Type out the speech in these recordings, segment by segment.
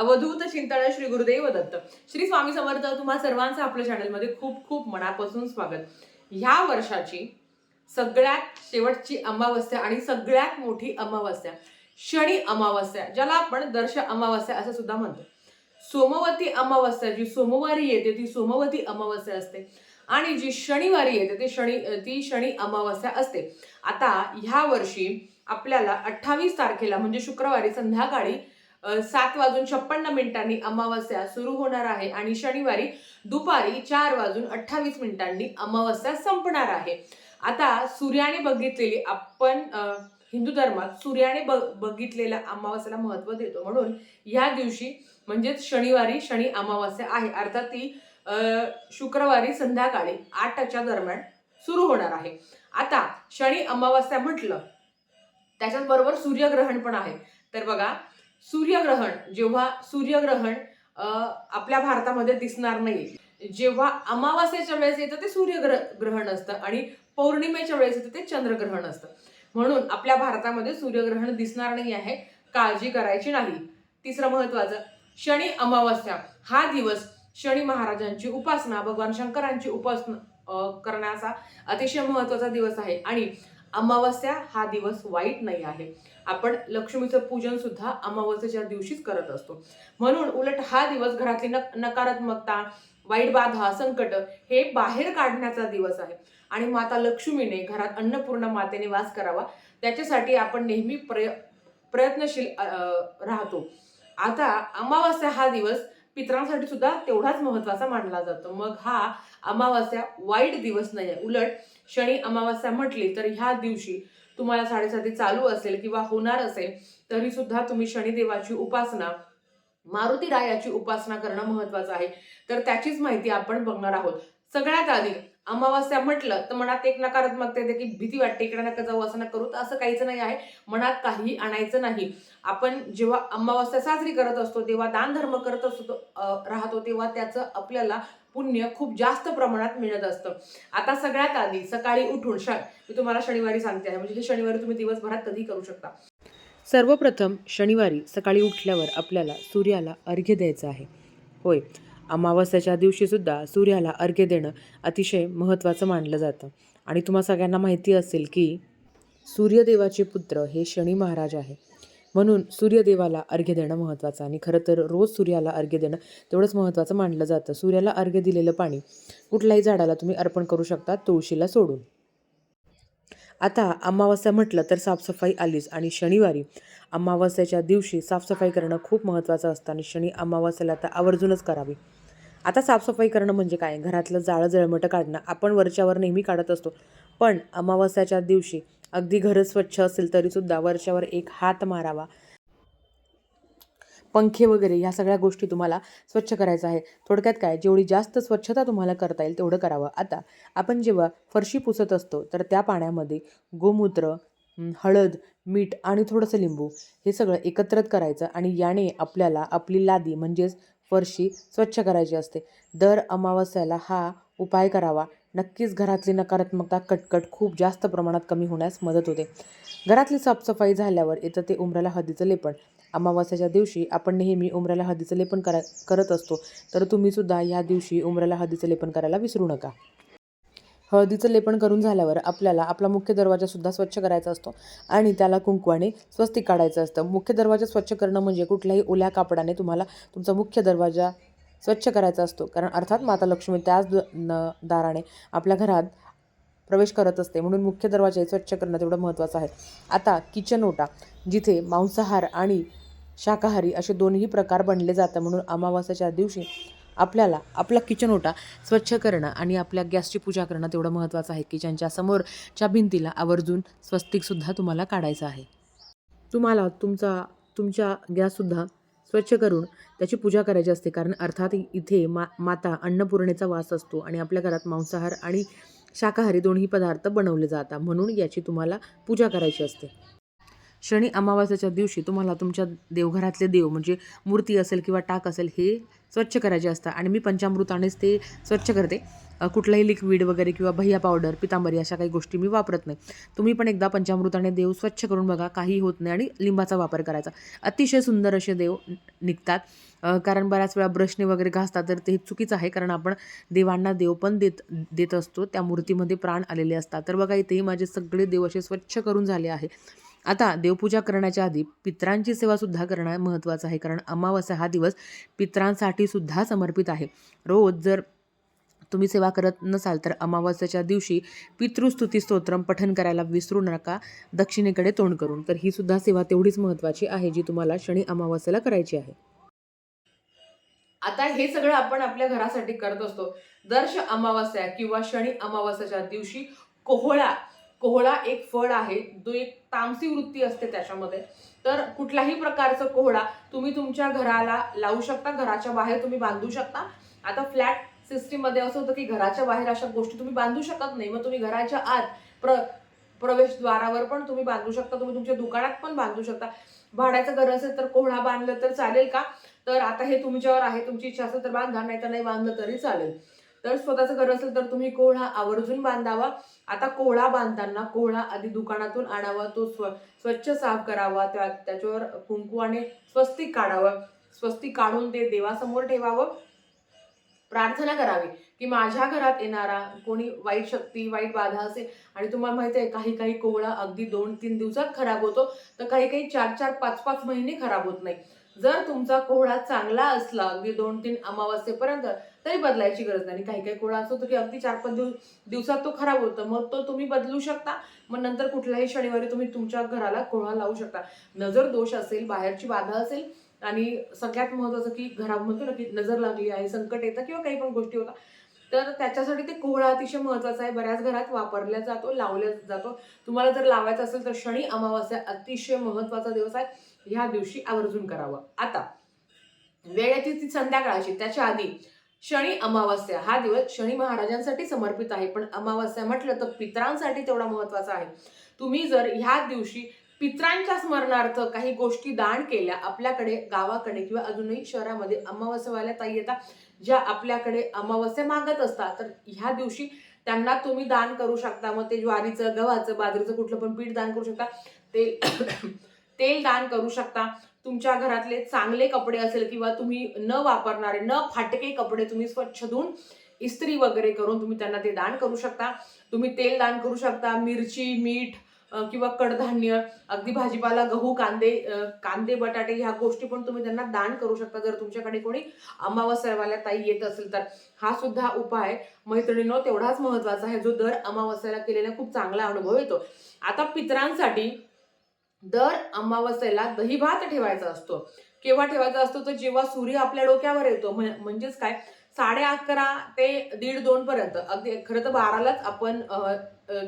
अवधूत चिंतन श्री गुरुदेव दत्त. श्री स्वामी समर्थ तुम्हा सर्वांचं आपल्या चॅनलमध्ये खूप खूप मनापासून स्वागत. ह्या वर्षाची सगळ्यात शेवटची अमावस्या आणि सगळ्यात मोठी अमावस्या शनी अमावस्या ज्याला आपण दर्श अमावस्या असं सुद्धा म्हणतो. सोमवती अमावस्या जी सोमवारी येते ती सोमवती अमावस्या असते. आणि जी शनिवारी येते ती शनी ती शनी अमावस्या असते. आता ह्या वर्षी आपल्याला अठ्ठावीस तारखेला म्हणजे शुक्रवारी संध्याकाळी सात वाजून छप्पन्न मिनिटांनी अमावस्या सुरू होणार आहे आणि शनिवारी दुपारी चार वाजून अठ्ठावीस मिनिटांनी अमावस्या संपणार आहे. आता सूर्याने बघितलेली आपण हिंदू धर्मात सूर्याने ब बघितलेल्या अमावस्याला महत्त्व देतो म्हणून या दिवशी म्हणजेच शनिवारी शनी अमावस्या आहे. अर्थात ती शुक्रवारी संध्याकाळी आठच्या दरम्यान सुरू होणार आहे. आता शनी अमावस्या म्हटलं त्याच्याचबरोबर सूर्यग्रहण पण आहे. तर बघा सूर्यग्रहण जेव्हा सूर्यग्रहण आपल्या भारतामध्ये दिसणार नाही जेव्हा अमावास्येच्या वेळेस येतं ते सूर्यग्र ग्रहण असतं आणि पौर्णिमेच्या वेळेस येतं ते चंद्रग्रहण असतं. म्हणून आपल्या भारतामध्ये सूर्यग्रहण दिसणार नाही आहे काळजी करायची नाही. तिसरं महत्वाचं शनी अमावस्या हा दिवस शनी महाराजांची उपासना भगवान शंकरांची उपासना करण्याचा अतिशय महत्त्वाचा दिवस आहे. आणि अमावस्या हा दिवस वाईट नाही आहे. आपण लक्ष्मीचं पूजन सुद्धा अमावस्येच्या दिवशीच करत असतो. म्हणून उलट हा दिवस घरातली नक नकारात्मकता वाईट बाधा संकट हे बाहेर काढण्याचा दिवस आहे. आणि माता लक्ष्मीने घरात अन्नपूर्ण मातेने वास करावा. त्याच्यासाठी आपण नेहमी प्रय प्रयत्नशील राहतो. आता अमावस्या हा दिवस पितरांसाठी सुद्धा तेवढाच महत्त्वाचा मानला जातो. मग हा अमावस्या वाईट दिवस नाही आहे. उलट शनी अमावस्या म्हटली तर ह्या दिवशी तुम्हाला साडेसाती चालू असेल किंवा होणार असेल तरी सुद्धा तुम्ही शनिदेवाची उपासना मारुती रायाची उपासना करणं महत्वाचं आहे. तर त्याचीच माहिती आपण बघणार आहोत. सगळ्यात आधी अमावस्या म्हटलं तर मनात एक नकारात्मकता येते की भीती वाटते इकडे नका जाऊ असं नका करू तर असं काहीच नाही आहे. मनात काही आणायचं नाही. आपण जेव्हा अमावस्या साजरी करत असतो तेव्हा दान धर्म करत असतो राहतो तेव्हा त्याचं आपल्याला पुण्य खूप जास्त प्रमाणात मिळत असतं. आता सगळ्यात आधी सकाळी उठून श मी तुम्हाला शनिवारी सांगते आहे. म्हणजे हे शनिवारी तुम्ही दिवसभरात कधी करू शकता. सर्वप्रथम शनिवारी सकाळी उठल्यावर आपल्याला सूर्याला अर्घ्य द्यायचं आहे. होय अमावस्याच्या दिवशीसुद्धा सूर्याला अर्घ्य देणं अतिशय महत्त्वाचं मानलं जातं. आणि तुम्हा सगळ्यांना माहिती असेल की सूर्यदेवाचे पुत्र हे शनी महाराज आहे. म्हणून सूर्यदेवाला अर्घ्य देणं महत्त्वाचं आणि खरं तर रोज सूर्याला अर्घ्य देणं तेवढंच महत्त्वाचं मानलं जातं. सूर्याला अर्घ्य दिलेलं पाणी कुठल्याही झाडाला तुम्ही अर्पण करू शकता तुळशीला सोडून. आता अमावस्या म्हटलं तर साफसफाई आलीच आणि शनिवारी अमावस्याच्या दिवशी साफसफाई करणं खूप महत्त्वाचं असतं आणि शनी अमावस्याला तर आवर्जूनच करावी. आता साफसफाई करणं म्हणजे काय? घरातलं जाळं जळमटं काढणं. आपण वरच्यावर नेहमी काढत असतो. पण अमावस्याच्या दिवशी अगदी घर स्वच्छ असेल तरीसुद्धा वरच्यावर एक हात मारावा. पंखे वगैरे ह्या सगळ्या गोष्टी तुम्हाला स्वच्छ करायचं आहे. थोडक्यात काय? जेवढी जास्त स्वच्छता तुम्हाला करता येईल तेवढं करावं. आता आपण जेव्हा फरशी पुसत असतो तर त्या पाण्यामध्ये गोमूत्र हळद मीठ आणि थोडंसं लिंबू हे सगळं एकत्रित करायचं आणि याने आपल्याला आपली लादी म्हणजेच फरशी स्वच्छ करायची असते. दर अमावस्याला हा उपाय करावा. नक्कीच घरातली नकारात्मकता कटकट खूप जास्त प्रमाणात कमी होण्यास मदत होते. घरातली साफसफाई झाल्यावर येतं ते उमराला हळदीचं लेपण. अमावस्याच्या दिवशी आपण नेहमी उमराला हळदीचं लेपन करा करत असतो. तर तुम्हीसुद्धा या दिवशी उमराला हळदीचं लेपन करायला विसरू नका. हळदीचं लेपन करून झाल्यावर आपल्याला आपला मुख्य दरवाजासुद्धा स्वच्छ करायचा असतो आणि त्याला कुंकवाने स्वस्तिक काढायचं असतं. मुख्य दरवाजा स्वच्छ करणं म्हणजे कुठल्याही ओल्या कापडाने तुम्हाला तुमचा मुख्य दरवाजा स्वच्छ करायचा असतो. कारण अर्थात माता लक्ष्मी त्याच द- न दाराने आपल्या घरात प्रवेश करत असते. म्हणून मुख्य दरवाजे स्वच्छ करणं तेवढं महत्त्वाचं आहे. आता किचन ओटा जिथे मांसाहार आणि शाकाहारी असे दोन्ही प्रकार बनले जातं म्हणून अमावास्याच्या दिवशी आपल्याला आपला किचन ओटा स्वच्छ करणं आणि आपल्या गॅसची पूजा करणं तेवढं महत्त्वाचं आहे किचनच्या समोरच्या भिंतीला आवर्जून स्वस्तिकसुद्धा तुम्हाला काढायचं आहे. तुम्हाला तुमचा तुमच्या गॅससुद्धा स्वच्छ करून त्याची पूजा करायची असते. कारण अर्थात इथे मा माता अन्नपूर्णेचा वास असतो आणि आपल्या घरात मांसाहार आणि शाकाहारी दोन्ही पदार्थ बनवले जातात. म्हणून याची तुम्हाला पूजा करायची असते. शनी अमावास्याच्या दिवशी तुम्हाला तुमच्या देवघरातले देव म्हणजे मूर्ती असेल किंवा टाक असेल हे स्वच्छ करायचे असतात. आणि मी पंचामृतानेच ते स्वच्छ करते. कुठलाही लिक्विड वगैरे किंवा भैया पावडर पितांबरी अशा काही गोष्टी मी वापरत नाही. तुम्ही पण एकदा पंचामृताने देव स्वच्छ करून बघा काही होत नाही आणि लिंबाचा वापर करायचा. अतिशय सुंदर असे देव निघतात. कारण बऱ्याच वेळा ब्रशने वगैरे घासतात तर ते चुकीचं आहे. कारण आपण देवांना देव पण देत देत असतो. त्या मूर्तीमध्ये प्राण आलेले असतात. तर बघा इथेही माझे सगळे देव असे स्वच्छ करून झाले आहे. आता देवपूजा करण्याच्या आधी पित्रांची सेवासुद्धा करणं महत्त्वाचं आहे. कारण अमावस्या हा दिवस पित्रांसाठी सुद्धा समर्पित आहे. रोज जर तुम्ही सेवा करत नसाल तर अमावस्याच्या दिवशी पितृस्तुती स्तोत्रम पठन करायला विसरू नका. दक्षिणेकडे तोंड करून. तर ही सुद्धा सेवा तेवढीच महत्त्वाची आहे जी तुम्हाला शनी अमावास्याला करायची आहे. आता हे सगळं आपण आपल्या घरासाठी करत असतो. दर्श अमावस्या किंवा शनी अमावास्याच्या दिवशी कोहळा कोहळा एक फळ आहे जो एक तामसी वृत्ती असते त्याच्यामध्ये. तर कुठल्याही प्रकारचं कोहळा तुम्ही तुमच्या घराला लावू शकता घराच्या बाहेर तुम्ही बांधू शकता. आता फ्लॅट सिस्टीममध्ये असं होतं की घराच्या बाहेर अशा गोष्टी तुम्ही बांधू शकत नाही. मग तुम्ही घराच्या आत प्र प्रवेशद्वारावर पण तुम्ही बांधू शकता. तुम्ही तुमच्या दुकानात पण बांधू शकता. भाड्याचं घर असेल तर कोहळा बांधलं तर चालेल का? तर आता हे तुमच्यावर आहे तुमची इच्छा असेल तर बांधा नाही तर नाही बांधलं तरी चालेल. तर स्वतःचं घर असेल तर तुम्ही कोहळा आवर्जून बांधावा. आता कोहळा बांधताना कोहळा आधी दुकानातून आणावा तो स्व स्वच्छ साफ करावा त्या त्याच्यावर कुंकू आणि स्वस्तिक काढावं. स्वस्तिक काढून ते देवासमोर ठेवावं. प्रार्थना करावी की माझ्या घरात येणारा कोणी वाईट शक्ती वाईट बाधा असेल आणि तुम्हाला माहिती आहे काही काही कोहळा अगदी दोन तीन दिवसात खराब होतो तर काही काही चार चार पाच पाच महिने खराब होत नाही. जर तुमचा कोहळा चांगला असला अगदी दोन तीन अमावस्येपर्यंत तरी बदलायची गरज नाही. काही काही कोहळा असतो की अगदी चार पाच दिवस दिवसात तो खराब होतो. मग तो तुम्ही बदलू शकता. मग नंतर कुठल्याही शनिवारी तुम्ही तुमच्या घराला कोहळा लावू शकता. नजर दोष असेल बाहेरची बाधा असेल आणि सगळ्यात महत्वाचं की घरा म्हणतो ना की नजर लागली आहे संकट येतं किंवा काही पण गोष्टी होतात. तर त्याच्यासाठी ते कोहळा अतिशय महत्त्वाचा आहे. बऱ्याच घरात वापरला जातो लावला जातो. तुम्हाला जर लावायचा असेल तर शनी अमावस्या अतिशय महत्त्वाचा दिवस आहे. ह्या दिवशी आवर्जून करावं. आता वेळेची ती संध्याकाळची त्याच्या आधी शनी अमावस्या हा दिवस शनी महाराजांसाठी समर्पित आहे. पण अमावस्या म्हटलं तर पित्रांसाठी तेवढा महत्त्वाचा आहे. तुम्ही जर ह्या दिवशी पित्रांच्या स्मरणार्थ काही गोष्टी दान केल्या आपल्याकडे गावाकडे किंवा अजूनही शहरामध्ये अमावस्यावाल्या ताई येतात ज्या आपल्याकडे अमावस्या मागत असतात तर ह्या दिवशी त्यांना तुम्ही दान करू शकता. मग ते ज्वारीचं गव्हाचं बाजरीचं कुठलं पण पीठ दान करू शकता. तेल तेल दान करू शकता. तुमच्या घरातले चांगले कपडे असेल किंवा तुम्ही न वापरणारे न फाटके कपडे तुम्ही स्वच्छ धुवून इस्त्री वगैरे करून तुम्ही त्यांना ते दान करू शकता. तुम्ही तेल दान करू शकता मिरची मीठ किंवा कडधान्य अगदी भाजीपाला गहू कांदे कांदे बटाटे ह्या गोष्टी पण तुम्ही त्यांना दान करू शकता. जर तुमच्याकडे कोणी अमावस्यावाल्या ताई येत असेल तर हा सुद्धा उपाय मैत्रिणींनो तेवढाच महत्त्वाचा आहे. जो दर अमावस्याला केलेला खूप चांगला अनुभव येतो. आता पित्रांसाठी दर अमावस्येला दही भात ठेवायचा असतो. केव्हा ठेवायचा असतो? तर जेव्हा सूर्य आपल्या डोक्यावर येतो म्हणजेच काय? साडे अकरा ते दीड दोन पर्यंत. अगदी खरं तर बारालाच आपण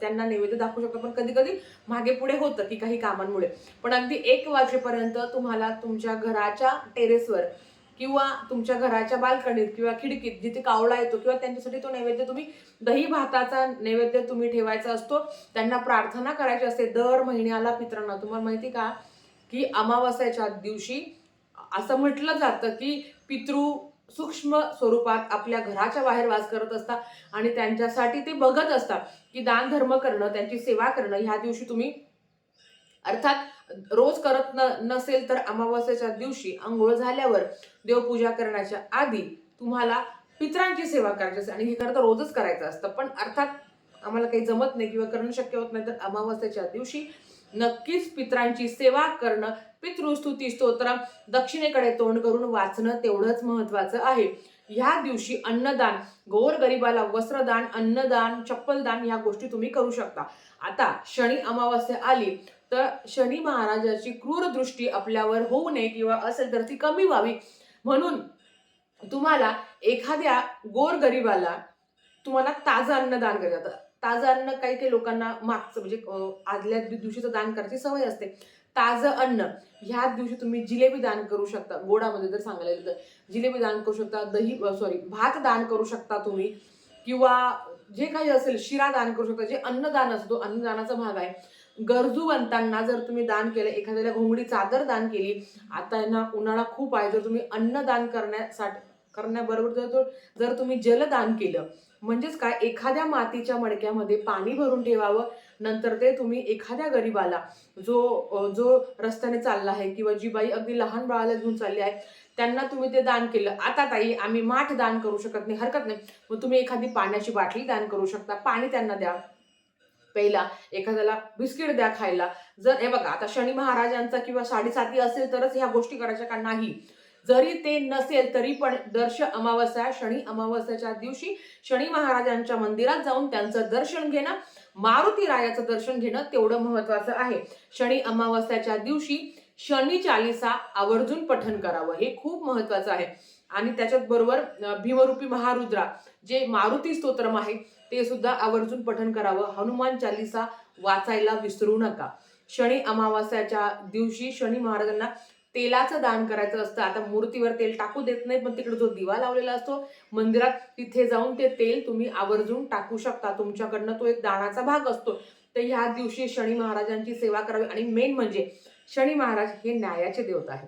त्यांना नैवेद्य दाखवू शकतो. पण कधी कधी मागे पुढे होतं की काही कामांमुळे. पण अगदी एक वाजेपर्यंत तुम्हाला तुमच्या घराच्या टेरेसवर किंवा तुमच्या घराच्या बाल्कनीत किंवा खिडकीत जिथे कावळा येतो किंवा त्यांच्यासाठी तो नैवेद्य तुम्ही दही भाताचा नैवेद्य तुम्ही ठेवायचा असतो त्यांना प्रार्थना करायची असते. दर महिन्याला पित्रांना. तुम्हाला माहिती का? की अमावस्याच्या दिवशी असं म्हटलं जातं की पितृ सूक्ष्म स्वरूपात आपल्या घराच्या बाहेर वास करत असतात आणि त्यांच्यासाठी ते बघत असतात की दान धर्म करणं त्यांची सेवा करणं ह्या दिवशी तुम्ही अर्थात रोज करत न नसेल तर अमावास्याच्या दिवशी आंघोळ झाल्यावर देवपूजा करण्याच्या आधी तुम्हाला पित्रांची सेवा करायची असते. आणि हे खरं तर रोजच करायचं असतं. पण अर्थात आम्हाला काही जमत नाही किंवा करणं शक्य होत नाही तर अमावास्याच्या दिवशी नक्कीच पित्रांची सेवा करणं पितृस्तुती स्तोत्र दक्षिणेकडे तोंड करून वाचणं तेवढंच महत्वाचं आहे. ह्या दिवशी अन्नदान गोर गरिबाला वस्त्रदान अन्नदान चप्पलदान ह्या गोष्टी तुम्ही करू शकता. आता शनी अमावस्या आली तर शनी महाराजाची क्रूर दृष्टी आपल्यावर होऊ नये किंवा असेल तर ती कमी व्हावी. म्हणून तुम्हाला एखाद्या गोरगरिबाला तुम्हाला ताजं अन्नदान करायचं जातं ताजं अन्न काही काही लोकांना मागचं म्हणजे आदल्या दिवशीचं दान करायची सवय असते. ताजं अन्न ह्या दिवशी तुम्ही जिलेबी दान करू शकता. गोडामध्ये जर सांगायला गेलं तर जिलेबी दान करू शकता दही सॉरी भात दान करू शकता तुम्ही किंवा जे काही असेल शिरा दान करू शकता. जे अन्नदान असतो अन्नदानाचा भाग आहे. गरजूवंतांना जर तुम्ही दान केलं एखाद्याला घोंगडी चादर दान केली आता यांना ना उन्हाळा खूप आहे जर तुम्ही अन्नदान करण्यासाठी करण्याबरोबर जर जर तुम्ही जलदान केलं म्हणजेच काय एखाद्या मातीच्या मडक्यामध्ये पाणी भरून ठेवावं नंतर ते तुम्ही एखाद्या गरीबाला जो जो रस्त्याने चालला आहे किंवा जी बाई अगदी लहान बाळाला घेऊन चालली आहे त्यांना तुम्ही ते दान केलं. आता ताई आम्ही माठ दान करू शकत नाही हरकत नाही. मग तुम्ही एखादी पाण्याची बाटली दान करू शकता पाणी त्यांना द्या. पहिला एखाद्याला बिस्किट द्या खायला. जर हे बघा आता शनी महाराजांचा किंवा साडेसाती असेल तरच ह्या गोष्टी करायच्या का नाही? जरी ते नसेल तरी पण दर्श अमावस्या शनी अमावस्याच्या दिवशी शनी महाराजांच्या मंदिरात जाऊन त्यांचं दर्शन घेणं मारुती रायाचं दर्शन घेणं तेवढं महत्वाचं आहे. शनी अमावस्याच्या दिवशी शनी चालिसा आवर्जून पठन करावं हे खूप महत्वाचं आहे. आणि त्याच्याच बरोबर भीमरूपी महारुद्रा जे मारुती स्तोत्रम आहे ते सुद्धा आवर्जून पठन करावं. हनुमान चालिसा वाचायला विसरू नका. शनी अमावास्याच्या दिवशी शनी महाराजांना तेलाचं दान करायचं असतं. आता मूर्तीवर तेल टाकू देत नाही पण तिकडे जो दिवा लावलेला असतो मंदिरात तिथे जाऊन ते तेल तुम्ही आवर्जून टाकू शकता. तुमच्याकडनं तो एक दानाचा भाग असतो. तर ह्या दिवशी शनी महाराजांची सेवा करावी. आणि मेन म्हणजे शनी महाराज हे न्यायाचे देवता आहे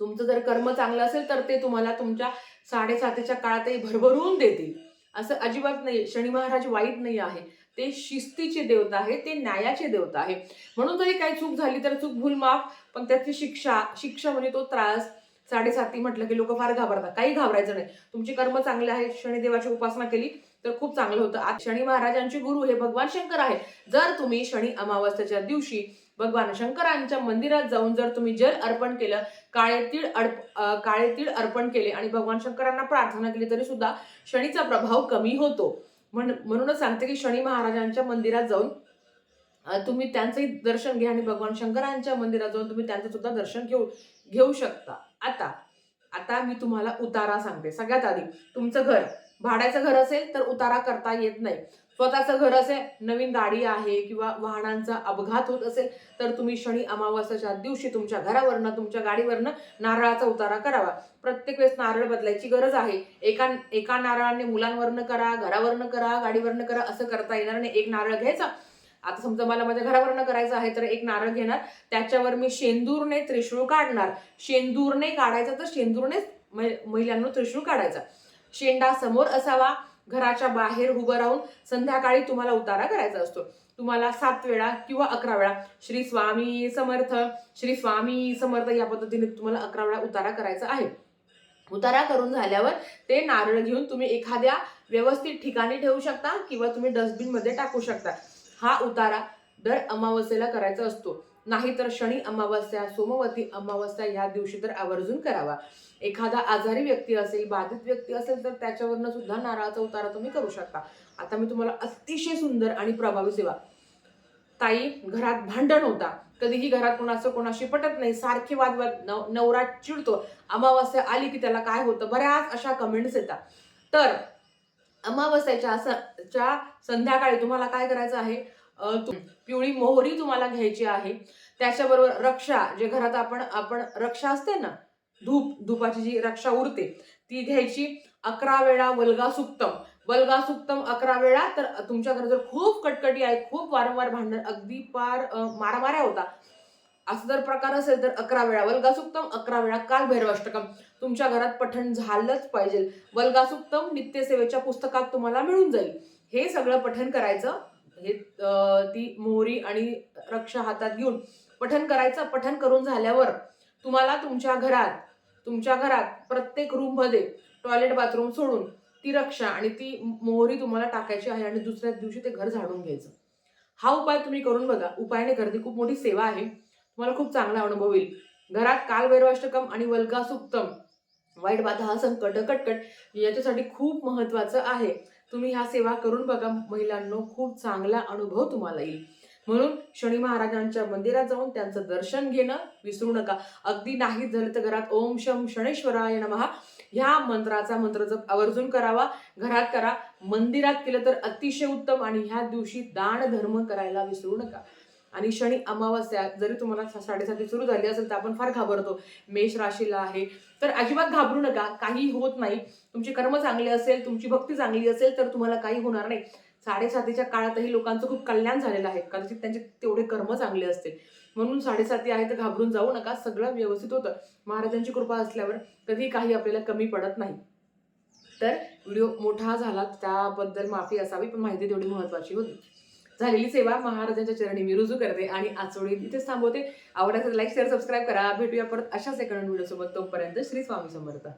तुमचं जर कर्म चांगलं असेल तर ते तुम्हाला तुमच्या साडेसातीच्या काळातही भरभरून देतील. असं अजिबात नाही शनी महाराज वाईट नाही आहे. ते शिस्तीचे देवता आहे ते न्यायाचे देवता आहे. म्हणून जरी काही चूक झाली तर चूक भूल माफ पण त्याची शिक्षा शिक्षा म्हणजे तो त्रास. साडेसाती म्हटलं की लोक फार घाबरतात. काही घाबरायचं नाही. तुमचे कर्म चांगले आहेत शनिदेवाची उपासना केली तर खूप चांगलं होतं. आज शनी महाराजांचे गुरु हे भगवान शंकर आहे जर तुम्ही शनी अमावस्याच्या दिवशी भगवान शंकरांच्या मंदिरात जाऊन जर तुम्ही जल अर्पण केलं काळे तीळ अर्प काळे तीळ अर्पण केले आणि भगवान शंकरांना प्रार्थना केली तरी सुद्धा शनीचा प्रभाव कमी होतो. म्हण म्हणूनच सांगते की शनी महाराजांच्या मंदिरात जाऊन तुम्ही त्यांचंही दर्शन घ्या आणि भगवान शंकरांच्या मंदिरात जाऊन तुम्ही त्यांचं सुद्धा दर्शन घेऊ घेऊ शकता. आता आता मी तुम्हाला उतारा सांगते. सगळ्यात आधी तुमचं घर भाड्याचं घर असेल तर उतारा करता येत नाही. स्वतःचं घर असेल नवीन गाडी आहे किंवा वाहनांचा अपघात होत असेल तर तुम्ही शनी अमावास्याच्या दिवशी तुमच्या घरावरनं तुमच्या गाडीवरनं नारळाचा उतारा करावा. प्रत्येक वेळेस नारळ बदलायची गरज आहे. एका एका नारळाने मुलांवरनं करा घरावरनं करा गाडीवरनं करा असं करता येणार नाही. एक नारळ घ्यायचा. आता समजा मला माझ्या घरावरनं करायचं आहे तर एक नारळ घेणार. त्याच्यावर मी शेंदूरने त्रिशूळ काढणार. शेंदूरने काढायचा तर शेंदूरनेच महिलांना त्रिशूळ काढायचा. शेंडा समोर असावा. घराच्या बाहेर उभं राहून संध्याकाळी तुम्हाला उतारा करायचा असतो. तुम्हाला सात वेळा किंवा अकरा वेळा श्री स्वामी समर्थ श्री स्वामी समर्थ या पद्धतीने तुम्हाला अकरा वेळा उतारा करायचा आहे. उतारा करून झाल्यावर ते नारळ घेऊन तुम्ही एखाद्या व्यवस्थित ठिकाणी ठेवू शकता किंवा तुम्ही डस्टबिनमध्ये टाकू शकता. हा उतारा दर अमावस्येला करायचा असतो. नाहीतर शनी अमावस्या सोमवती अमावस्या या दिवशी तर आवर्जून करावा. एखादा आजारी व्यक्ती असेल बाधित व्यक्ती असेल तर त्याच्यावरनं सुद्धा नारळाचा उतारा तुम्ही करू शकता. आता मी तुम्हाला अतिशय सुंदर आणि प्रभावी सेवा. ताई घरात भांडण होता. कधीही घरात कोणाचं कोणाशी पटत नाही. सारखे वादवाद नव नवरा चिडतो. अमावस्या आली की त्याला काय होतं? बऱ्याच अशा कमेंट्स येतात. तर अमावस्याच्या स- संध्याकाळी तुम्हाला काय करायचं आहे? पिवळी मोहरी तुम्हाला घ्यायची आहे. त्याच्याबरोबर रक्षा जे घरात आपण आपण रक्षा असते ना धूप धूपाची जी रक्षा उरते ती घ्यायची. अकरा वेळा वल्गा सुक्तम. वल्गा सुक्तम अकरा वेळा तर तुमच्या घरात जर खूप कटकटी आहे खूप वारंवार भांडण अगदी पार मारामाऱ्या होता. असं जर प्रकार असेल तर अकरा वेळा वल्गासुक्तम अकरा वेळा काल भैरवाष्टकम तुमच्या घरात पठण झालंच पाहिजे. वल्गा सुक्तम नित्यसेवेच्या पुस्तकात तुम्हाला मिळून जाईल. हे सगळं पठण करायचं हे ती मोहरी आणि रक्षा हातात घेऊन पठन करायचं पठन करून झाल्यावर तुम्हाला तुमच्या घरात तुमच्या घरात प्रत्येक रूममध्ये टॉयलेट बाथरूम सोडून ती रक्षा आणि ती मोहरी तुम्हाला टाकायची आहे आणि दुसऱ्या दिवशी ते घर झाडून घ्यायचं. हा उपाय तुम्ही करून बघा. उपायाने गर्दी खूप मोठी सेवा आहे. तुम्हाला खूप चांगला अनुभव येईल. घरात कालभैरवाष्टकम आणि वल्गासुक्तम. वाईट बाधा हा संकट कटकट याच्यासाठी खूप महत्वाचं आहे. तुम्ही ह्या सेवा करून बघा महिलांनो खूप चांगला अनुभव तुम्हाला येईल. म्हणून शनी महाराजांच्या मंदिरात जाऊन त्यांचं दर्शन घेणं विसरू नका. अगदी नाही झालं तर घरात ओम शम शनेश्वराय नमः. ह्या मंत्राचा मंत्र जप आवर्जून करावा. घरात करा. मंदिरात केलं तर अतिशय उत्तम आणि ह्या दिवशी दान धर्म करायला विसरू नका. आणि शनी अमावस्या जरी तुम्हाला साडेसाती सुरू झाली असेल तर आपण फार घाबरतो. मेष राशीला आहे. तर अजिबात घाबरू नका. काही होत नाही. तुमचे कर्म चांगले असेल तुमची भक्ती चांगली असेल तर तुम्हाला काही होणार नाही. साडेसातीच्या काळातही लोकांचं खूप कल्याण झालेलं आहे. कदाचित त्यांचे तेवढे कर्म चांगले असतील. म्हणून साडेसाती आहे तर घाबरून जाऊ नका. सगळं व्यवस्थित होतं. महाराजांची कृपा असल्यावर कधी काही आपल्याला कमी पडत नाही. तर व्हिडिओ मोठा झाला त्याबद्दल माफी असावी पण माहिती तेवढी महत्वाची होती. झालेली सेवा महाराजांच्या चरणी मी रुजू करते आणि आचोडी इथेच थांबवते. आवडायचं लाईक शेअर सबस्क्राईब करा. भेटूया परत अशाच एका व्हिडिओ सोबत तोपर्यंत श्री स्वामी समर्थ.